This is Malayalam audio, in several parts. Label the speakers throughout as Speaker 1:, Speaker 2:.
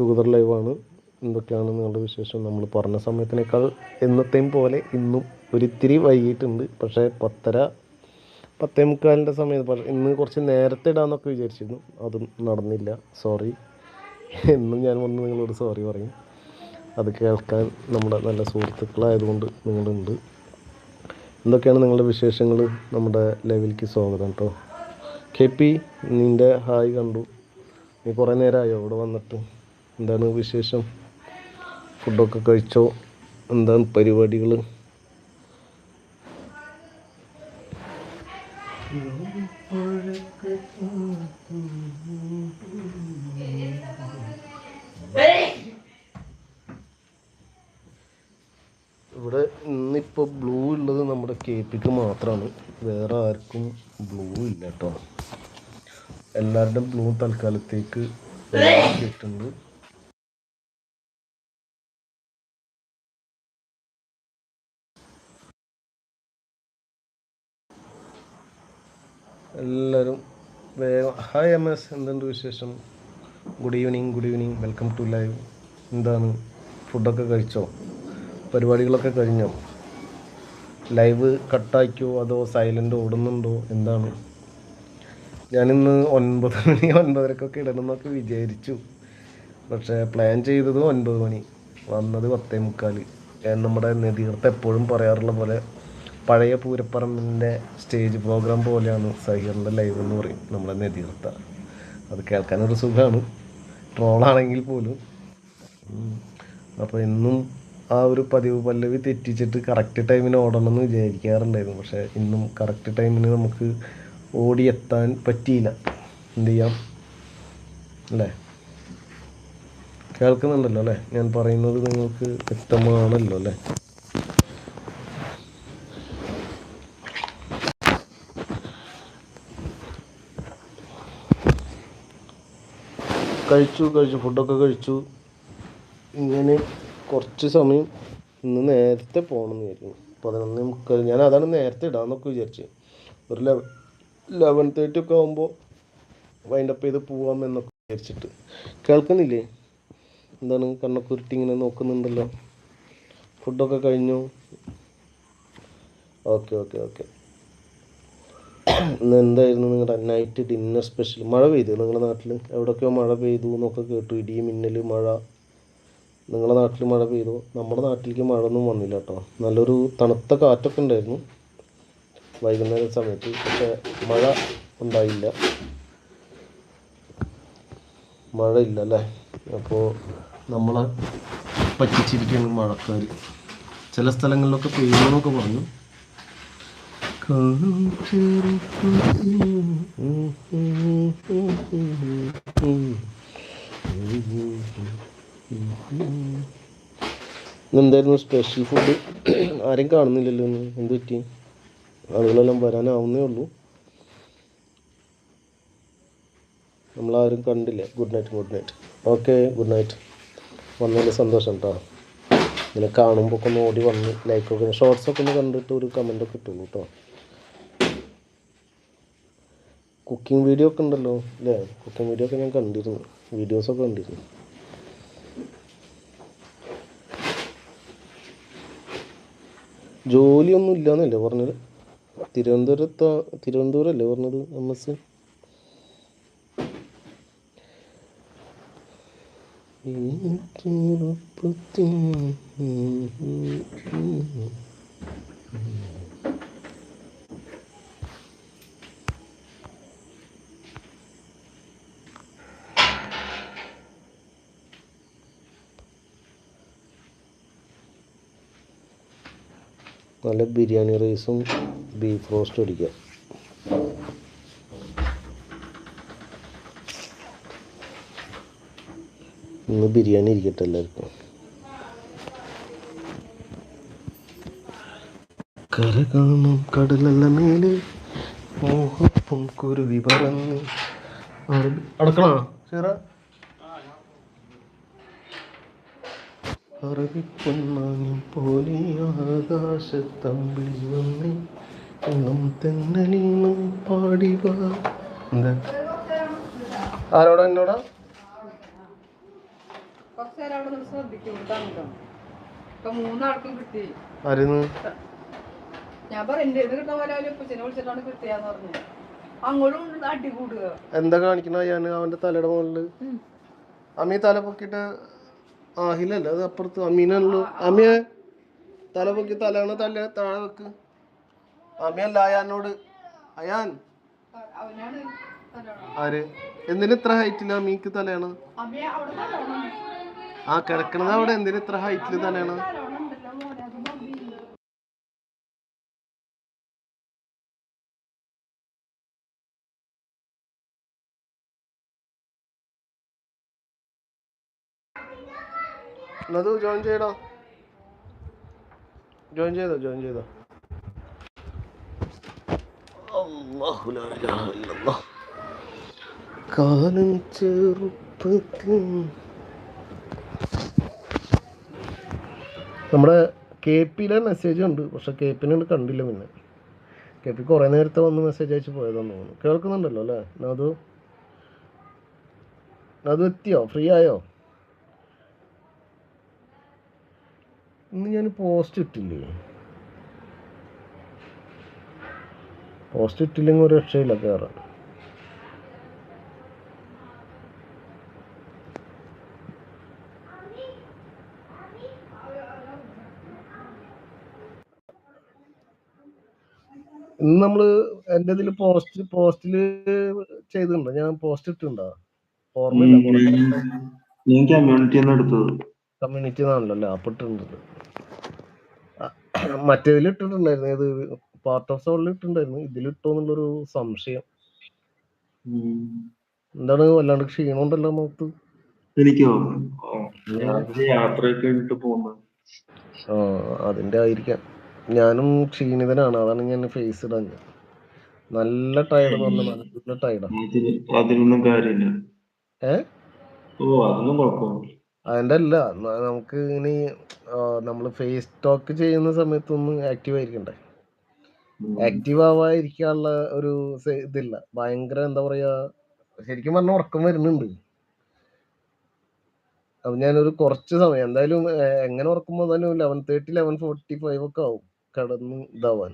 Speaker 1: ടുഗദർ ലൈവാണ് എന്തൊക്കെയാണ് നിങ്ങളുടെ വിശേഷം? നമ്മൾ പറഞ്ഞ സമയത്തിനേക്കാൾ എന്നത്തെയും പോലെ ഇന്നും ഒരിത്തിരി വൈകിട്ടുണ്ട് പക്ഷേ പത്തര പത്തേ മുക്കാലിന്റെ സമയത്ത് പക്ഷേ ഇന്ന് കുറച്ച് നേരത്തെ ഇടാമെന്നൊക്കെ വിചാരിച്ചിരുന്നു. അതും നടന്നില്ല. സോറി എന്നും ഞാൻ വന്ന് നിങ്ങളോട് സോറി പറയും. അത് കേൾക്കാൻ നമ്മുടെ നല്ല സുഹൃത്തുക്കളായതുകൊണ്ട് നിങ്ങളുണ്ട്. എന്തൊക്കെയാണ് നിങ്ങളുടെ വിശേഷങ്ങൾ? നമ്മുടെ ലെവലിലേക്ക് സ്വാഗതം കേട്ടോ കെ പി നിന്റെ ഹായ് കണ്ടു. നീ കുറേ നേരമായോ ഇവിടെ വന്നിട്ട്? എന്താണ് വിശേഷം? ഫുഡൊക്കെ കഴിച്ചോ? എന്താണ് പരിപാടികൾ? ഇവിടെ ഇന്നിപ്പോൾ ബ്ലൂ ഉള്ളത് നമ്മുടെ കെ പിക്ക് മാത്രമാണ് വേറെ ആർക്കും ബ്ലൂ ഇല്ല കേട്ടോ. എല്ലാവരുടെയും ബ്ലൂ തൽക്കാലത്തേക്ക് കിട്ടുന്നുണ്ട് എല്ലാവരും വേഗം. ഹായ് എം എസ് എന്തുണ്ട് വിശേഷം? Good evening good evening welcome to live എന്താണ്? ഫുഡൊക്കെ കഴിച്ചോ? പരിപാടികളൊക്കെ കഴിഞ്ഞോ? ലൈവ് കട്ടാക്കിയോ അതോ സൈലന്റ് ഓടുന്നുണ്ടോ? എന്താണ്? ഞാനിന്ന് ഒൻപത് മണി ഒൻപതരക്കൊക്കെ ഇടണമെന്നൊക്കെ വിചാരിച്ചു. പക്ഷേ പ്ലാൻ ചെയ്തത് ഒൻപത് മണി. വന്നത് പത്തേ മുക്കാൽ നമ്മുടെ നെതീർത്ത് എപ്പോഴും പറയാറുള്ള പോലെ പഴയ പൂരപ്പറമ്പിന്റെ സ്റ്റേജ് പ്രോഗ്രാം പോലെയാണ് സഹീറിന്റെ ലൈവ് എന്ന് പറയും നമ്മുടെ നെതിർത്ത. അത് കേൾക്കാനൊരു സുഖമാണ് ട്രോളാണെങ്കിൽ പോലും. അപ്പോൾ ഇന്നും ആ ഒരു പതിവ് പല്ലവി തെറ്റിച്ചിട്ട് കറക്റ്റ് ടൈമിന് ഓടണം എന്ന് വിചാരിക്കാറുണ്ടായിരുന്നു. പക്ഷേ ഇന്നും കറക്റ്റ് ടൈമിന് നമുക്ക് ഓടിയെത്താൻ പറ്റിയില്ല. എന്ത് ചെയ്യാം? അല്ലേ? കേൾക്കുന്നുണ്ടല്ലോ അല്ലേ? ഞാൻ പറയുന്നത് നിങ്ങൾക്ക് വ്യക്തമാണല്ലോ അല്ലേ? കഴിച്ചു കഴിച്ചു ഫുഡൊക്കെ കഴിച്ചു. ഇങ്ങനെ കുറച്ച് സമയം ഇന്ന് നേരത്തെ പോകണമെന്ന് വിചാരിക്കുന്നു. പതിനൊന്ന് മുക്കാൽ ഞാൻ അതാണ് നേരത്തെ ഇടാമെന്നൊക്കെ വിചാരിച്ചു. ഒരു ലെവൻ ലെവൻ തേർട്ടി ഒക്കെ ആകുമ്പോൾ വൈൻഡപ്പ് ചെയ്ത് പോവാം എന്നൊക്കെ വിചാരിച്ചിട്ട്. കേൾക്കുന്നില്ലേ? എന്താണ് കണ്ണൊക്കെ ഉരുട്ടി ഇങ്ങനെ നോക്കുന്നുണ്ടല്ലോ? ഫുഡൊക്കെ കഴിഞ്ഞു. ഓക്കെ ഓക്കെ ഓക്കെ ഇന്ന് എന്തായിരുന്നു നിങ്ങളുടെ നൈറ്റ് ഡിന്നർ സ്പെഷ്യൽ മഴ പെയ്തു നിങ്ങളുടെ നാട്ടിൽ എവിടെയൊക്കെയോ മഴ പെയ്തു എന്നൊക്കെ കേട്ടു. ഇടി മിന്നൽ മഴ. നിങ്ങളുടെ നാട്ടിൽ മഴ പെയ്തു? നമ്മുടെ നാട്ടിലേക്ക് മഴ ഒന്നും വന്നില്ല കേട്ടോ. നല്ലൊരു തണുത്ത കാറ്റൊക്കെ ഉണ്ടായിരുന്നു വൈകുന്നേര സമയത്ത്. പക്ഷേ മഴ ഉണ്ടായില്ല. മഴ ഇല്ല അല്ലേ? അപ്പോൾ നമ്മളെ പറ്റിച്ചിരിക്കുകയാണ് മഴക്കാർ ചില സ്ഥലങ്ങളിലൊക്കെ പെയ്യുമെന്നൊക്കെ പറഞ്ഞു. എന്തായിരുന്നു സ്പെഷ്യൽ ഫുഡ് ആരെയും കാണുന്നില്ലല്ലോ ഇന്ന്. എന്ത് പറ്റി? ആളുകളെല്ലാം വരാനാവുന്നേ ഉള്ളൂ. നമ്മളാരും കണ്ടില്ല. Good night good night okay good night വന്നതിൽ സന്തോഷം കേട്ടോ ഇങ്ങനെ കാണുമ്പോൾ ഒക്കെ ഒന്ന് ഓടി വന്ന് ലൈക്കൊക്കെ ഷോർട്സൊക്കെ ഒന്ന് കണ്ടിട്ട് ഒരു കമന്റൊക്കെ ഇട്ടുള്ളൂ കേട്ടോ കുക്കിംഗ് വീഡിയോ ഒക്കെ ഉണ്ടല്ലോ അല്ലേ കുക്കിംഗ് വീഡിയോ ഒക്കെ ഞാൻ കണ്ടിരുന്നു. വീഡിയോസൊക്കെ കണ്ടിരുന്നു. ജോലിയൊന്നും ഇല്ലയെന്നല്ലേ പറഞ്ഞത്? തിരുവനന്തപുരത്ത് തിരുവനന്തപുരം അല്ലേ പറഞ്ഞത് എം എസ് നല്ല ബിരിയാണി റൈസും ബീഫ് റോസ്റ്റും അടിക്കാം. ഇന്ന് ബിരിയാണി ഇരിക്കട്ടെ എല്ലാവർക്കും. കര കാണും കടലല്ല മേലെ മോഹപ്പും കുരുവി പറന്ന്. അടക്കണോ? ചേറ അറബിപ്പൊന്നാനും പോലെ ആകാശത്തമ്പിളി വന്നേ എന്നും തെന്നലീന്നും പാടി വാ. എന്താ? ആരോടാ എന്നോടാ? ആരുന്ന്?
Speaker 2: ഞാൻ പറ എന്റെ ഇത് കിട്ടുന്ന പോലെ അവർ ഉപ്പച്ചനെ വിളിച്ചിട്ടാണ് കിട്ടിയാന്ന് പറഞ്ഞു. അങ്ങോട്ടും ഇങ്ങോട്ടും അടി കൂടുക.
Speaker 1: എന്താ കാണിക്കണ ഞാൻ അവന്റെ തലയുടെ മുകളിൽ. അമ്മ തല പൊക്കിട്ട് ആഹിലല്ല അത് അപ്പുറത്ത് അമീനല്ലോ അമിയ തല പൊക്കി തലയാണ് തല താഴെ വെക്ക്. അമ്മയല്ല അയാനോട്. അയാൻ. ആര്? എന്തിനു ഇത്ര ഹൈറ്റിൽ അമീക്ക് തലയാണ്? ആ കിടക്കണത് അവിടെ. എന്തിനു ഇത്ര ഹൈറ്റിൽ തലയാണ്?
Speaker 2: അത്
Speaker 1: ജോയിൻ ചെയ്യടോ. ജോയിൻ ചെയ്തോ ജോയിൻ ചെയ്തോ. കാലം ചെറുപ്പത്തിൽ. നമ്മുടെ കെ പിയിലെ മെസ്സേജ് ഉണ്ട് പക്ഷെ കെ പിന്നോട് കണ്ടില്ല പിന്നെ. കെ പി കുറേ നേരത്തെ വന്ന് മെസ്സേജ് അയച്ച് പോയതാന്ന് തോന്നുന്നു. കേൾക്കുന്നുണ്ടല്ലോ അല്ലേ? നതു നതു എത്തിയോ? ഫ്രീ ആയോ? ഇന്ന് ഞാൻ പോസ്റ്റ് ഇട്ടില്ലേ? പോസ്റ്റ് ഇട്ടില്ലെങ്കിൽ ഒരു രക്ഷയില്ല കയറാൻ ഇന്ന് നമ്മൾ എന്റെ ഇതിൽ പോസ്റ്റ് പോസ്റ്റിൽ ചെയ്തിട്ടുണ്ടോ? ഞാൻ പോസ്റ്റ് ഇട്ടിട്ടുണ്ടോ? ഓർമ്മയില്ല
Speaker 3: കമ്മ്യൂണിറ്റി
Speaker 1: കമ്മ്യൂണിറ്റി എന്നാണല്ലോ അല്ലേ? മറ്റേതിൽ ഇട്ടിട്ടുണ്ടായിരുന്നു. ഏത് പാർട്ട് ഓഫ് സോളിൽ ഇട്ടിട്ടുണ്ടായിരുന്നു. ഇതിൽ ഇട്ടോ എന്നുള്ളൊരു സംശയം. എന്താണ് വല്ലാണ്ട് ക്ഷീണമുണ്ടല്ലോ നോക്ക്
Speaker 3: എനിക്കോ? ഓ, രാത്രി യാത്രയൊക്കെ കഴിഞ്ഞിട്ട് പോകുന്നത്
Speaker 1: ആ അതിന്റെ ആയിരിക്കാം. ഞാനും ക്ഷീണിതനാണ്. അതാണ് ഞാൻ ഫേസ് ഇടാൻ നല്ല ടയർഡ് നല്ല ടയർഡാ
Speaker 3: അതിനൊന്നും കാര്യമില്ല.
Speaker 1: ഏ?
Speaker 3: ഓ അതൊന്നും കുഴപ്പമില്ല
Speaker 1: അതിന്റെ അല്ല നമുക്ക് ഇനി നമ്മൾ ഫേസ് ടോക്ക് ചെയ്യുന്ന സമയത്തൊന്നും ആക്റ്റീവ് ആയിരിക്കണ്ടേ. ആക്റ്റീവ് ആവാതിരിക്കാനുള്ള ഒരു ഇതില്ല. ഭയങ്കര എന്താ പറയാ ശരിക്കും പറഞ്ഞ ഉറക്കം വരുന്നുണ്ട്. അപ്പൊ ഞാനൊരു കുറച്ച് സമയം എന്തായാലും എങ്ങനെ ഉറക്കം വന്നാലും eleven thirty eleven forty five ഒക്കെ ആവും കടന്ന് ഇതാവാൻ.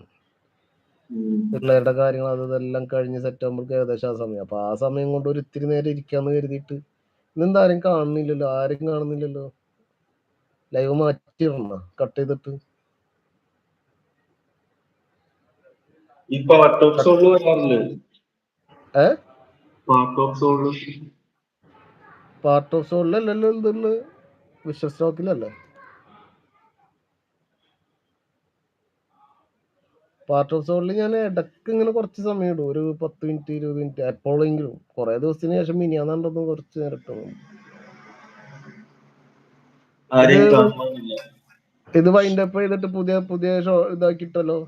Speaker 1: പിള്ളേരുടെ കാര്യങ്ങൾ അതെല്ലാം കഴിഞ്ഞ് സെറ്റ് ആകുമ്പോഴേക്കും ഏകദേശം ആ സമയം. അപ്പൊ ആ സമയം കൊണ്ട് ഒരു ഇത്തിരി നേരം ഇരിക്കാന്ന് കരുതിയിട്ട് ആരും കാണുന്നില്ലല്ലോ ആരും കാണുന്നില്ലല്ലോ. ലൈവ് മാറ്റി വന്ന കട്ട് ചെയ്തിട്ട്.
Speaker 3: പാർട്ട് ഓഫ്
Speaker 1: സോളിലല്ലല്ലോ എന്തുള്ള വിശ്വ പാർട്ട് ഓഫ് സോളിൽ ഞാൻ ഇടയ്ക്ക് ഇങ്ങനെ കുറച്ച് സമയം ഇടും. ഒരു പത്ത് മിനിറ്റ് ഇരുപത് മിനിറ്റ് എപ്പോഴെങ്കിലും. കുറെ ദിവസത്തിന് ശേഷം മിനിയാന്നുണ്ടെന്ന് കുറച്ച് നേരം ഇത് വൈൻഡ് അപ്പ് ചെയ്തിട്ട് പുതിയ പുതിയ ഷോ ഇതാക്കിട്ടല്ലോ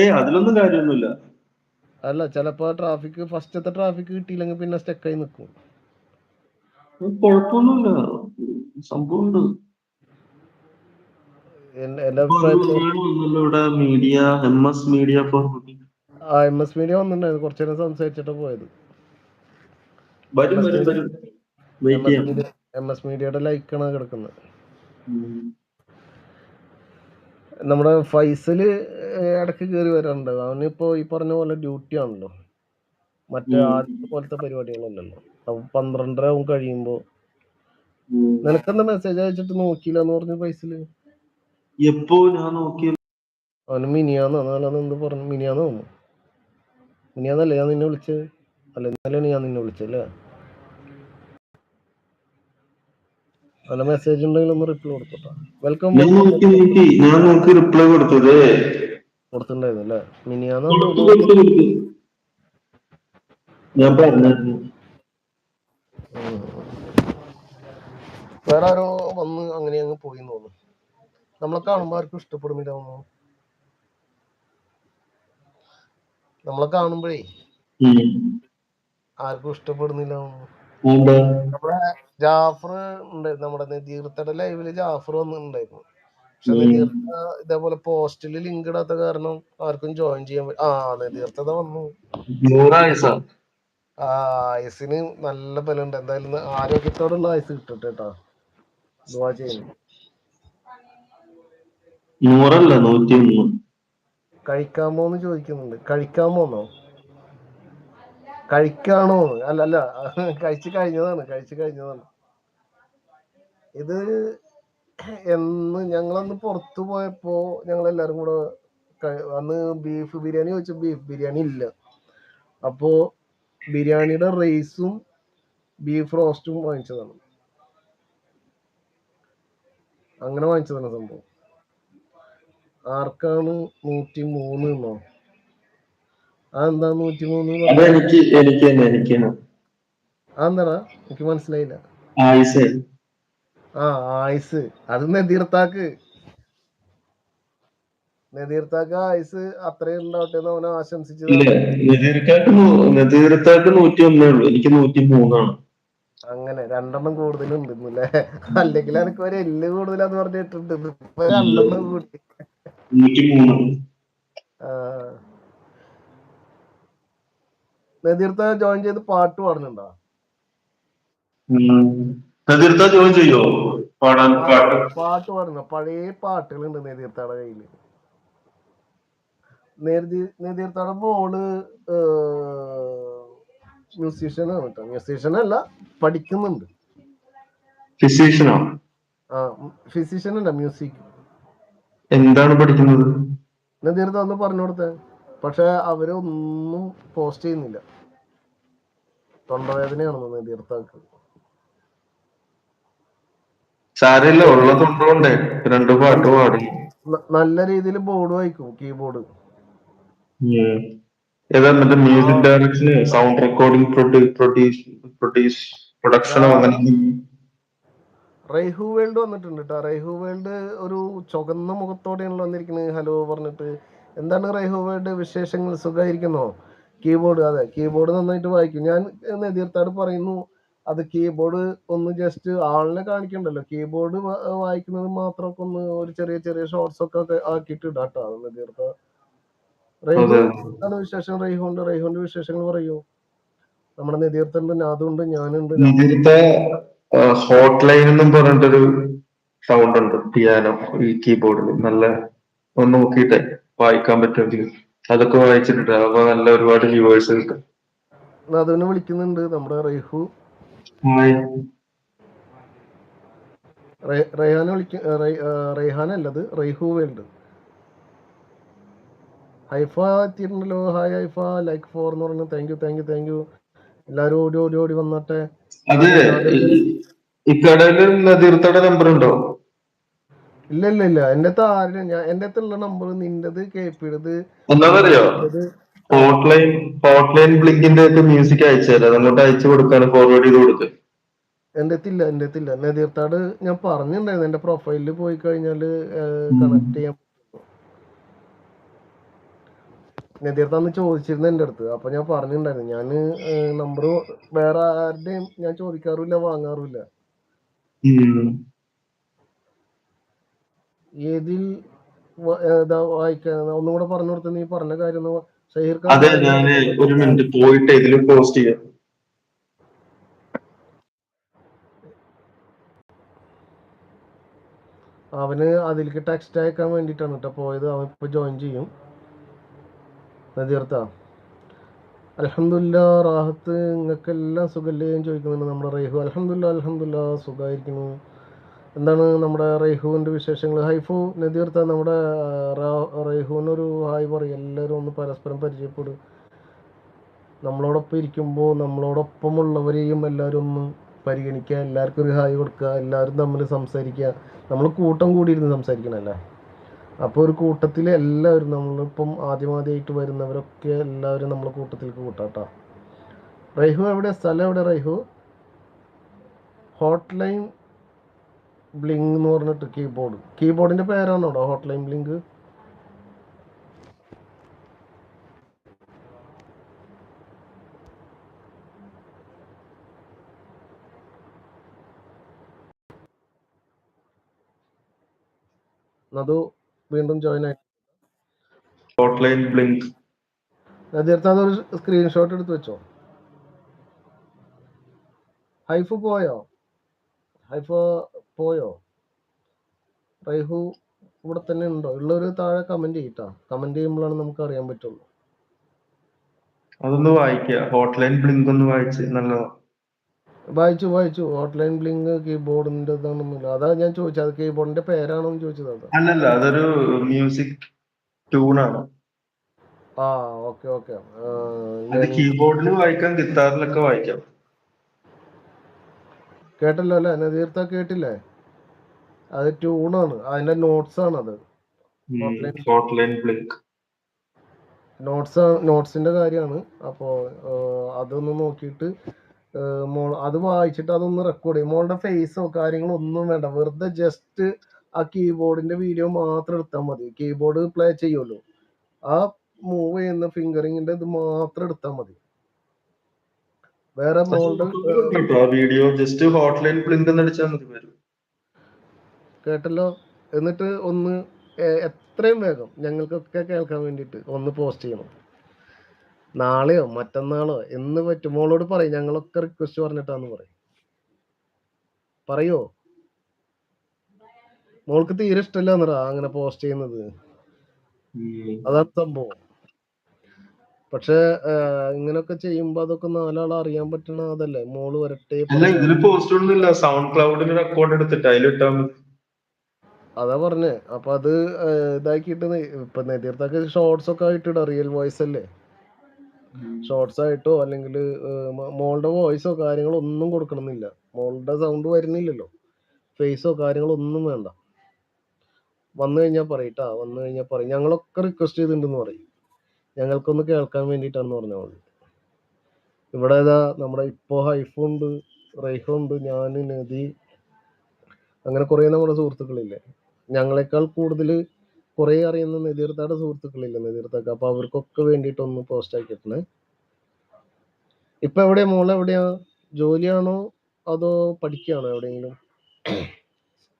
Speaker 3: ഏ അതിലൊന്നും കാര്യമൊന്നുമില്ല.
Speaker 1: അല്ല ചിലപ്പോ ട്രാഫിക് ഫസ്റ്റത്തെ ട്രാഫിക് കിട്ടിയില്ലെങ്കിൽ പിന്നെ സ്റ്റക്കായി നിൽക്കും.
Speaker 3: കുഴപ്പമൊന്നുമില്ല. സംഭവമുണ്ട്.
Speaker 1: എന്റെ എന്റെ അഭിപ്രായത്തിൽ
Speaker 3: media M S media for
Speaker 1: ആ എം എസ് മീഡിയ വന്നിട്ടുണ്ടായിരുന്നു. കുറച്ചു നേരം സംസാരിച്ചിട്ട് പോയത്. എം എസ് മീഡിയയുടെ ലൈക്കാണ് കിടക്കുന്നത്. നമ്മുടെ ഫൈസൽ ഇടയ്ക്ക് ഇടയ്ക്ക് കയറി വരാറുണ്ട്. അവനിപ്പോ ഈ പറഞ്ഞ പോലെ ഡ്യൂട്ടി ആണല്ലോ. മറ്റേ. ആദ്യത്തെ പോലത്തെ പരിപാടികളല്ലല്ലോ. അപ്പൊ പന്ത്രണ്ടര ആവും കഴിയുമ്പോ. നിനക്കെന്താ മെസ്സേജ് അയച്ചിട്ട് നോക്കിയില്ല എന്ന് പറഞ്ഞു ഫൈസൽ?
Speaker 3: എപ്പോ ഞാൻ നോക്കിയ
Speaker 1: അവന് മിനിയാന്ന് എന്നാലും എന്ത് പറഞ്ഞു? മിനിയാന്ന് തോന്നുന്നു. മിനിയാന്നല്ലേ ഞാൻ നിന്നെ വിളിച്ചത്? അല്ല ഇന്നലെയാണ് ഞാൻ നിന്നെ വിളിച്ചല്ലേ അല്ലേ? നല്ല മെസ്സേജ് ഉണ്ടെങ്കിൽ ഒന്ന് റിപ്ലൈ കൊടുത്തോട്ടാ. വെൽക്കം
Speaker 3: ഞാൻ നോക്കി നോക്കി. ഞാൻ നോക്കി റിപ്ലൈ കൊടുത്തത്.
Speaker 1: കൊടുത്തിട്ടുണ്ടായിരുന്നു അല്ലേ? മിനിയാന്ന്
Speaker 3: ഞാൻ പറഞ്ഞായിരുന്നു.
Speaker 1: വേറെ ആരോ വന്ന് അങ്ങനെ അങ്ങ് പോയി തോന്നുന്നു. നമ്മളെ കാണുമ്പോ ആർക്കും ഇഷ്ടപ്പെടുന്നില്ല തോന്നുന്നു നമ്മളെ കാണുമ്പോഴേ. ആർക്കും ഇഷ്ടപ്പെടുന്നില്ല
Speaker 3: നമ്മളെ
Speaker 1: നമ്മുടെ ജാഫർ ഉണ്ടായിരുന്നു നമ്മുടെ നദീർത്തയുടെ ലൈവിൽ ജാഫർ വന്നിട്ടുണ്ടായിരുന്നു. പക്ഷെ
Speaker 3: ഉം.
Speaker 1: നദീർത്ത ഇതേപോലെ പോസ്റ്റിൽ ലിങ്ക് ഇടാത്ത കാരണം ആർക്കും ജോയിൻ ചെയ്യാൻ പറ്റും ആ നദീർത്തത വന്നു. ആ? ആയുസിന് നല്ല ബലമുണ്ട്. എന്തായാലും ആരോഗ്യത്തോടുള്ള ആയുസ് കിട്ടട്ടെ കേട്ടോ ചെയ്യുന്നു
Speaker 3: നൂറല്ല നൂറ്റി ഒന്ന്
Speaker 1: കഴിക്കാമോ എന്ന് ചോദിക്കുന്നുണ്ട്. കഴിക്കാമോന്നോ? കഴിക്കാണോ? അല്ല അല്ല. കഴിച്ചു കഴിഞ്ഞതാണ് കഴിച്ചു കഴിഞ്ഞതാണ്. ഇത് എന്ന് ഞങ്ങളന്ന് പുറത്തു പോയപ്പോ ഞങ്ങൾ എല്ലാരും കൂടെ അന്ന് ബീഫ് ബിരിയാണി വെച്ച ബീഫ് ബിരിയാണി ഇല്ല. അപ്പോ ബിരിയാണിയുടെ റൈസും ബീഫ് റോസ്റ്റും വാങ്ങിച്ചതാണ്. അങ്ങനെ വാങ്ങിച്ചതാണ് സംഭവം. ആർക്കാണ് നൂറ്റി മൂന്ന് എന്നോ അതെന്താ നൂറ്റി മൂന്ന്
Speaker 3: എനിക്ക് എനിക്ക് എനിക്ക്
Speaker 1: അതെന്താടാ? എനിക്ക് മനസ്സിലായില്ല. ആ ആയുസ്. അത് നദീർത്താക്ക്. നെതിർത്താക്ക് ആയുസ് അത്രയും ഉണ്ടാവട്ടെ എന്ന് അവനെ ആശംസിച്ചത്.
Speaker 3: നൂറ്റി ഒന്നേ ഉള്ളൂ. എനിക്ക് നൂറ്റി മൂന്നാണ്
Speaker 1: അങ്ങനെ രണ്ടെണ്ണം കൂടുതലുണ്ടെന്നല്ലേ അല്ലെങ്കിൽ എനിക്ക് ഒരു എല്ല് കൂടുതലാന്ന് പറഞ്ഞിട്ടുണ്ട്. ഇപ്പൊ രണ്ടെണ്ണം കൂടി. നദീർത്ത ജോയിൻ ചെയ്ത് പാട്ട് പാടുന്നുണ്ടോ?
Speaker 3: നദീർത്ത ജോയിൻ ചെയ്യോ? പാടാൻ പാട്ട്.
Speaker 1: പാട്ട് പാടുന്ന. പഴയ പാട്ടുകളുണ്ട് നദീർത്തയുടെ കയ്യിൽ. നദീർത്തയുടെ മോൾ മ്യൂസീഷ്യനാണ് കേട്ടോ. മ്യൂസീഷ്യൻ അല്ല പഠിക്കുന്നുണ്ട്.
Speaker 3: ഫിസിഷ്യനോ
Speaker 1: ആ? ഫിസിഷ്യൻ അല്ല മ്യൂസിക്
Speaker 3: എന്താണ് പഠിക്കുന്നത്?
Speaker 1: നേരത്തെ ഒന്ന് പറഞ്ഞു കൊടുത്തേ. പക്ഷെ അവരൊന്നും പോസ്റ്റ് ചെയ്യുന്നില്ല. തൊണ്ടവേദനയാണെന്ന് നദീർത്താക്ക്
Speaker 3: സാരമില്ല ഉള്ളതുണ്ടോണ്ടേ രണ്ട് പാട്ട് പാടി.
Speaker 1: നല്ല രീതിയിൽ ബോർഡ് വായിക്കും കീബോർഡ്
Speaker 3: ഡയറക്ഷൻ ഏതാ മറ്റേ മ്യൂസിക് ഡയറക്ഷന് സൗണ്ട് റെക്കോർഡിംഗ് പ്രൊഡ്യൂസ് പ്രൊഡ്യൂസ് പ്രൊഡക്ഷനോ അങ്ങനെ
Speaker 1: റൈഹു വേൾഡ് വന്നിട്ടുണ്ട് കേട്ടോ റൈഹു വേൾഡ് ഒരു ചുവന്ന മുഖത്തോടെയാണല്ലോ വന്നിരിക്കുന്നത്. ഹലോ പറഞ്ഞിട്ട്. എന്താണ് റൈഹു വേൾഡ് വിശേഷങ്ങൾ? സുഖമായിരിക്കുന്നോ? കീബോർഡ് അതെ കീബോർഡ് നന്നായിട്ട് വായിക്കും. ഞാൻ എതിർത്താട് പറയുന്നു അത് കീബോർഡ് ഒന്ന് ജസ്റ്റ് ആളിനെ കാണിക്കണ്ടല്ലോ. കീബോർഡ് വായിക്കുന്നത് മാത്രമൊക്കെ ഒന്ന് ഒരു ചെറിയ ചെറിയ ഷോർട്സ് ഒക്കെ ആക്കിയിട്ട് ഇടാം കേട്ടോ നെതിർത്ത റൈഹു. എന്താണ് വിശേഷം? റൈഹുണ്ട് റൈഹുന്റെ വിശേഷങ്ങൾ പറയൂ. നമ്മുടെ നെതിർത്തുണ്ട് നാദുണ്ട് ഞാനുണ്ട്.
Speaker 3: ഹോട്ട് ലൈൻ എന്നും പറഞ്ഞിട്ടൊരു സൗണ്ട് ഉണ്ട്. പിയാനോ ഈ കീബോർഡിൽ നല്ല ഒന്ന് നോക്കിയിട്ട് വായിക്കാൻ പറ്റുമെങ്കിൽ അതൊക്കെ വായിച്ചിട്ടുണ്ട്. അപ്പൊ നല്ല ഒരുപാട് വ്യൂവേഴ്സ് കിട്ടും.
Speaker 1: നാദുവിനെ വിളിക്കുന്നുണ്ട് നമ്മുടെ റൈഹു. റേഹാനെ വിളിക്ക റേഹാൻ അല്ലത് റൈഹു വേൾഡ്. ഹൈഫ എത്തിയിട്ടുണ്ടല്ലോ. ഹായ് ഹൈഫ. ലൈക്ക് ഫോർ എന്ന് പറഞ്ഞു. Thank you thank you thank you എല്ലാരും ഓടി ഓടി ഓടി വന്നട്ടെ.
Speaker 3: അത് ഈ നദീർത്തയുടെ നമ്പർ ഉണ്ടോ
Speaker 1: ഇല്ല ഇല്ല ഇല്ല എന്റെ ആരും ഞാൻ എന്റെ അടുത്തുള്ള നമ്പർ നിന്റത് കേപ്പിടത്
Speaker 3: എന്താണെന്നറിയോ ഹോട്ട് ലൈൻ ഹോട്ട് ലൈൻ ബ്ലിങ്കിന്റെ ഒക്കെ മ്യൂസിക് അയച്ചു തരാം. അങ്ങോട്ട് അയച്ചു കൊടുക്കാൻ ഫോർവേഡ് ചെയ്ത് കൊടുക്ക്.
Speaker 1: എന്റെ അടുത്തില്ല എന്റെ അടുത്തില്ല നദീർത്താട് ഞാൻ പറഞ്ഞിട്ടുണ്ടായിരുന്നു എന്റെ പ്രൊഫൈലിൽ പോയി കഴിഞ്ഞാൽ കണക്ട് ചെയ്യാൻ നദീർത്താന്ന് ചോദിച്ചിരുന്നു എന്റെ അടുത്ത്. അപ്പൊ ഞാൻ പറഞ്ഞിട്ടുണ്ടായിരുന്നു. ഞാൻ നമ്പർ വേറെ ആരുടെയും ഞാൻ ചോദിക്കാറില്ല വാങ്ങാറുമില്ല. ഏതിൽ വായിക്കാൻ ഒന്നും കൂടെ പറഞ്ഞു കൊടുത്ത നീ പറഞ്ഞ കാര്യം ഷഹീർ
Speaker 3: അതെ ഞാൻ ഒരു മിനിറ്റ് പോയിട്ട് ഇതിൽ പോസ്റ്റ് ചെയ്യാം.
Speaker 1: അവന് അതിലേക്ക് ടെക്സ്റ്റ് അയക്കാൻ വേണ്ടിയിട്ടാണ് കേട്ടോ പോയത്. അവൻ ഇപ്പൊ ജോയിൻ ചെയ്യും. നദീർത്ത. അലഹമില്ല റാഹത്ത് നിങ്ങൾക്ക് എല്ലാം സുഖല്ലേ എന്ന് ചോദിക്കുന്നുണ്ട് നമ്മുടെ റൈഹു. അലഹമില്ല അലഹമില്ല സുഖമായിരിക്കുന്നു എന്താണ് നമ്മുടെ റൈഹുവിന്റെ വിശേഷങ്ങൾ? ഹൈഫു നദീർത്ത നമ്മുടെ റൈഹുവിനൊരു ഹായ് പറയും. എല്ലാവരും ഒന്ന് പരസ്പരം പരിചയപ്പെടും. നമ്മളോടൊപ്പം ഇരിക്കുമ്പോൾ നമ്മളോടൊപ്പമുള്ളവരെയും എല്ലാവരും ഒന്ന് പരിഗണിക്കുക എല്ലാവർക്കും ഒരു ഹായ് കൊടുക്കുക എല്ലാവരും തമ്മിൽ സംസാരിക്കുക. നമ്മൾ കൂട്ടം കൂടിയിരുന്ന് സംസാരിക്കണല്ലേ അപ്പോൾ ഒരു കൂട്ടത്തിൽ എല്ലാവരും നമ്മളിപ്പം ആദ്യമാദ്യമായിട്ട് വരുന്നവരൊക്കെ എല്ലാവരും നമ്മളെ കൂട്ടത്തിലേക്ക് കൂട്ടാട്ടോ. റൈഹു എവിടെ? സ്ഥലം എവിടെ റൈഹു? ഹോട്ട് ലൈൻ ബ്ലിങ്ക് എന്ന് പറഞ്ഞിട്ട് കീബോർഡ്. കീബോർഡിന്റെ പേരാണോ ഹോട്ട് ലൈൻ ബ്ലിങ്ക്? നദു വീണ്ടും ജോയിൻ ആയി.
Speaker 3: ഹോട്ട് ലൈൻ ബ്ലിങ്ക്
Speaker 1: നേരത്തെ അതൊരു സ്ക്രീൻഷോട്ട് എടുത്ത് വെച്ചോ. ഹൈഫ് പോയോ? ഹൈഫ് പോയോ? റൈഹു ഇവിടെ തന്നെ ഉണ്ടോ? ഉള്ളൊരു താഴെ കമന്റ് ചെയ്യട്ടാ. കമന്റ് ചെയ്യുമ്പോഴാണ് നമുക്ക് അറിയാൻ പറ്റുള്ളൂ.
Speaker 3: അതൊന്ന് വായിക്കുക ഹോട്ട്ലൈൻ ബ്ലിങ്ക് ഒന്ന് വായിച്ച് നല്ലതാ
Speaker 1: വായിച്ചു വായിച്ചു. ഹോട്ട്ലൈൻ ബ്ലിങ്ക് കീബോർഡിന്റെ ഇതാണെന്നില്ല അതാ ഞാൻ ചോദിച്ചത്. അത് കീബോർഡിന്റെ പേരാണോ എന്ന് ചോദിച്ചത് അതാ.
Speaker 3: അല്ലല്ല അതൊരു മ്യൂസിക് ട്യൂണാണ്
Speaker 1: ആ ഓക്കെ ഓക്കെ.
Speaker 3: അത് കീബോർഡിൽ വായിക്കാം ഗിത്താറിലൊക്കെ വായിക്കാം.
Speaker 1: കേട്ടല്ലോ അല്ലേ? നദീർത്ത കേട്ടില്ലേ? അത് ട്യൂണാണ് അതിന്റെ നോട്ട്സ് ആണ് അത്. നോട്ട്സ് നോട്ട്സിന്റെ കാര്യമാണ്. അപ്പോ അതൊന്ന് നോക്കിയിട്ട് മോൾ അത് വായിച്ചിട്ട് അതൊന്ന് റെക്കോർഡ് ചെയ്യും. മോളുടെ ഫേസോ കാര്യങ്ങളോ ഒന്നും വേണ്ട. വെറുതെ ജസ്റ്റ് ആ കീബോർഡിന്റെ വീഡിയോ മാത്രം എടുത്താൽ മതി. കീബോർഡ് പ്ലേ ചെയ്യുമല്ലോ ആ മൂവ് ചെയ്യുന്ന ഫിംഗറിങ്ങിന്റെ ഇത് മാത്രം എടുത്താൽ മതി. വേറെ മോളുടെ
Speaker 3: വീഡിയോ ജസ്റ്റ് ഹോട്ട്ലൈൻ ബ്ലിങ്ക് എന്ന് അടിച്ചാൽ മതി
Speaker 1: കേട്ടല്ലോ? എന്നിട്ട് ഒന്ന് എത്രയും വേഗം ഞങ്ങൾക്കൊക്കെ കേൾക്കാൻ വേണ്ടിയിട്ട് ഒന്ന് പോസ്റ്റ് ചെയ്യണം. നാളെയോ മറ്റന്നാളോ എന്ന് പറ്റും മോളോട് പറയും. ഞങ്ങളൊക്കെ റിക്വസ്റ്റ് പറഞ്ഞിട്ടാന്ന് പറയും. പറയോ? മോൾക്ക് തീരെ ഇഷ്ടമല്ല എന്നറാ അങ്ങനെ പോസ്റ്റ് ചെയ്യുന്നത്. അതാണ് സംഭവം. പക്ഷെ ഇങ്ങനൊക്കെ ചെയ്യുമ്പോ അതൊക്കെ നാലാൾ അറിയാൻ പറ്റണ അതല്ലേ. മോൾ വരട്ടെ
Speaker 3: പോസ്റ്റ് ഒന്നുമില്ല സൗണ്ട് ക്ലൗഡിൽ റെക്കോർഡ് എടുത്തിട്ട് അതിലിട്ടാ
Speaker 1: അതാ പറഞ്ഞേ. അപ്പൊ അത് ഇതാക്കിയിട്ട് നെ- ഇപ്പൊ നെതിർത്തൊക്കെ ഷോർട്സ് ഒക്കെ ആയിട്ട് ഇടാം. റിയൽ വോയിസ് അല്ലേ? ഷോർട്സ് ആയിട്ടോ അല്ലെങ്കിൽ മോളുടെ വോയിസോ കാര്യങ്ങളോ ഒന്നും കൊടുക്കണമെന്നില്ല. മോളുടെ സൗണ്ട് വരുന്നില്ലല്ലോ. ഫേസോ കാര്യങ്ങളോ ഒന്നും വേണ്ട. വന്നു കഴിഞ്ഞാൽ പറയട്ടാ വന്നു കഴിഞ്ഞാൽ പറയും ഞങ്ങളൊക്കെ റിക്വസ്റ്റ് ചെയ്തിട്ടുണ്ടെന്ന് പറയും. ഞങ്ങൾക്കൊന്ന് കേൾക്കാൻ വേണ്ടിയിട്ടാണെന്ന് പറഞ്ഞാൽ മതി. ഇവിടെ ഏതാ നമ്മുടെ ഇപ്പോ ഹൈഫോ ഉണ്ട് റൈഫും ഉണ്ട് ഞാൻ നദി. അങ്ങനെ കുറേ നമ്മുടെ സുഹൃത്തുക്കളില്ലേ. ഞങ്ങളെക്കാൾ കൂടുതൽ കുറേ അറിയുന്ന നെതിർത്താടെ സുഹൃത്തുക്കളില്ലേ നെതിർത്തൊക്കെ അപ്പൊ അവർക്കൊക്കെ വേണ്ടിയിട്ട് ഒന്ന് പോസ്റ്റ് ആക്കിയിട്ടുണ്ട് ഇപ്പൊ എവിടെയാ മോളെ എവിടെയാ? ജോലിയാണോ അതോ പഠിക്കുകയാണോ എവിടെയെങ്കിലും?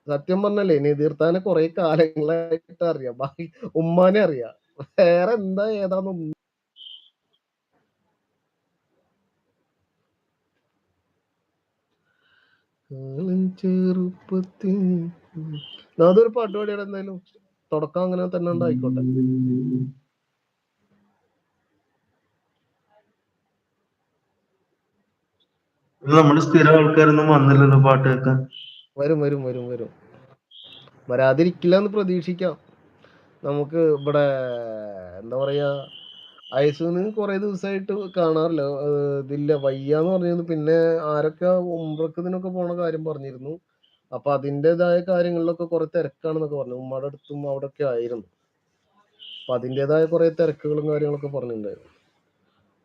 Speaker 1: സത്യം പറഞ്ഞല്ലേ നെതിർത്താനെ കുറെ കാലങ്ങളായിട്ട് അറിയാം. ബാക്കി ഉമ്മാനെ അറിയാം. വേറെ എന്താ ഏതാന്ന് കാലം ചെറുപ്പത്തിൽ അതൊരു പാട്ട് പാടിയുടെ എന്തായാലും? തുടക്കം അങ്ങനെ തന്നെ ഉണ്ടായിക്കോട്ടെ.
Speaker 3: നമ്മുടെ സ്ഥിരം ആൾക്കാരൊന്നും വന്നില്ലല്ലോ പാട്ട് കേൾക്കാൻ.
Speaker 1: വരും വരും വരും വരും. വരാതിരിക്കില്ല എന്ന് പ്രതീക്ഷിക്കാം. നമുക്ക് ഇവിടെ എന്താ പറയാ ഐസൂന്ന് കുറെ ദിവസമായിട്ട് കാണാറില്ല. ഇതില്ല വയ്യാന്ന് പറഞ്ഞിരുന്നു. പിന്നെ ആരൊക്കെ ഇതിനൊക്കെ പോണ കാര്യം പറഞ്ഞിരുന്നു. അപ്പൊ അതിന്റെതായ കാര്യങ്ങളിലൊക്കെ കുറെ തിരക്കാണെന്നൊക്കെ പറഞ്ഞു. ഉമ്മയുടെ അടുത്തും അവിടെ ഒക്കെ ആയിരുന്നു. അപ്പൊ അതിന്റെതായ കുറെ തിരക്കുകളും കാര്യങ്ങളൊക്കെ പറഞ്ഞിട്ടുണ്ടായിരുന്നു.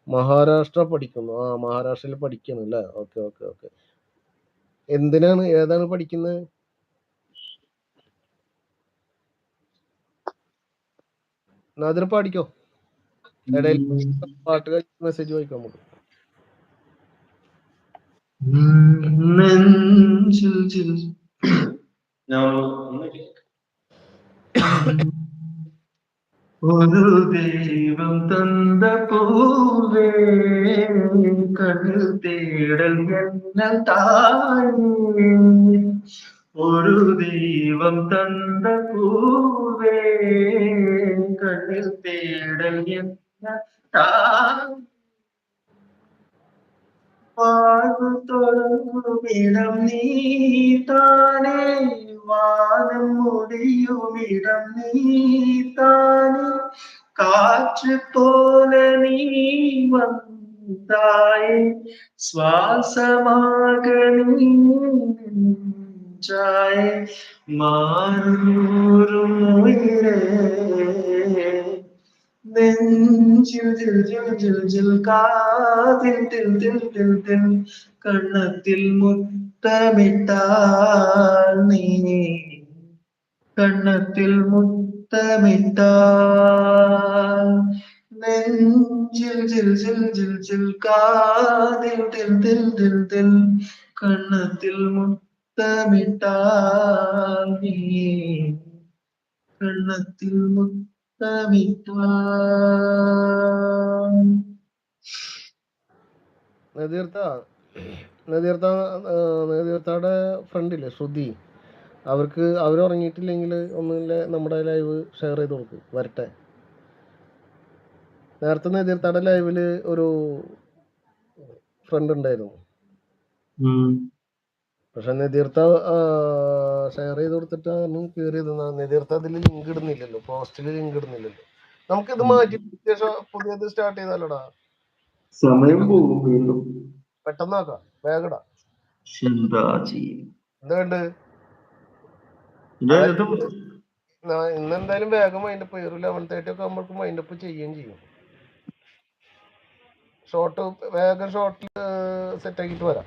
Speaker 1: മഹാരാഷ്ട്ര പഠിക്കുന്നു. ആ മഹാരാഷ്ട്രയിൽ പഠിക്കുന്നു അല്ലേ? Okay okay okay. എന്തിനാണ്? ഏതാണ് പഠിക്കുന്നത് നാദിർ പാടിക്കോ? ഇടയിൽ പാട്ട് മെസ്സേജ് വായിക്കാം നമുക്ക്.
Speaker 3: നെഞ്ചിൽ ചിൽ- ഞാൻ ഒരു ദൈവം തന്ന പൂവേ കണ്ണിൽ തേടൽ എന്ന താഴെ. ഒരു ദൈവം തന്ന പൂവേ കണ്ണിൽ തേടൽ എന്ന താഴേ വാഴു തൊഴുമിടം നീ താനേ വാനം മുടിയുമിടം നീ താനേ കാറ്റ് പോലെ നീ വന്നായി ശ്വാസമാക നീ മാറൂരും ഉയരേ നെഞ്ചിൽ ജിൽ ജിൽ ജിൽ കാതിൽ തിൽ തിൽ തിൽ തിൽ കണ്ണത്തിൽ മുത്തമിട്ടാൽ നീ കണ്ണത്തിൽ മുത്തമിട്ടാൽ നെഞ്ചിൽ ജിൽ ജിൽ ജിൽ ജിൽ കാതിൽ തിൽ തിൽ തിൽ തിൽ കണ്ണത്തിൽ മുത്തമിട്ടാൽ നീ കണ്ണത്തിൽ മുത്തമിട്ടാൽ
Speaker 1: നദീർത്ത നദീർത്ത നദീർത്തയുടെ ഫ്രണ്ടില്ലേ ശ്രുതി. അവർക്ക് അവർ ഉറങ്ങിയിട്ടില്ലെങ്കിൽ ഒന്നുമില്ല നമ്മുടെ ലൈവ് ഷെയർ ചെയ്ത് കൊടുക്ക് വരട്ടെ. നേരത്തെ നെതിർത്താടെ ലൈവിൽ ഒരു ഫ്രണ്ട് ഉണ്ടായിരുന്നു. പക്ഷെ നെതിർത്ത ഷെയർ ചെയ്ത് കൊടുത്തിട്ടാണ് കയറിയത് നെതിർത്ത അതിൽ ലിങ്ക് ഇടുന്നില്ലല്ലോ പോസ്റ്റിൽ ലിങ്ക് ഇടുന്നില്ലല്ലോ. നമുക്ക് ഇത് മാറ്റി ശേഷം പുതിയത് സ്റ്റാർട്ട് ചെയ്താലോടാ.
Speaker 3: സമയം പോകും വീണ്ടും.
Speaker 1: പെട്ടെന്നാക്കാം വേഗടാ.
Speaker 3: എന്തുണ്ട് ചെയ്യും?
Speaker 1: ഇന്ന് എന്തായാലും വേഗം മൈൻഡപ്പ് ഒരു ലെവൻ തേർട്ടി ഒക്കെ ആകുമ്പോഴേക്കും മൈൻഡപ്പ് ചെയ്യുകയും ചെയ്യും. ഷോർട്ട് വേഗം ഷോർട്ടിൽ സെറ്റ് ആക്കിയിട്ട് വരാം.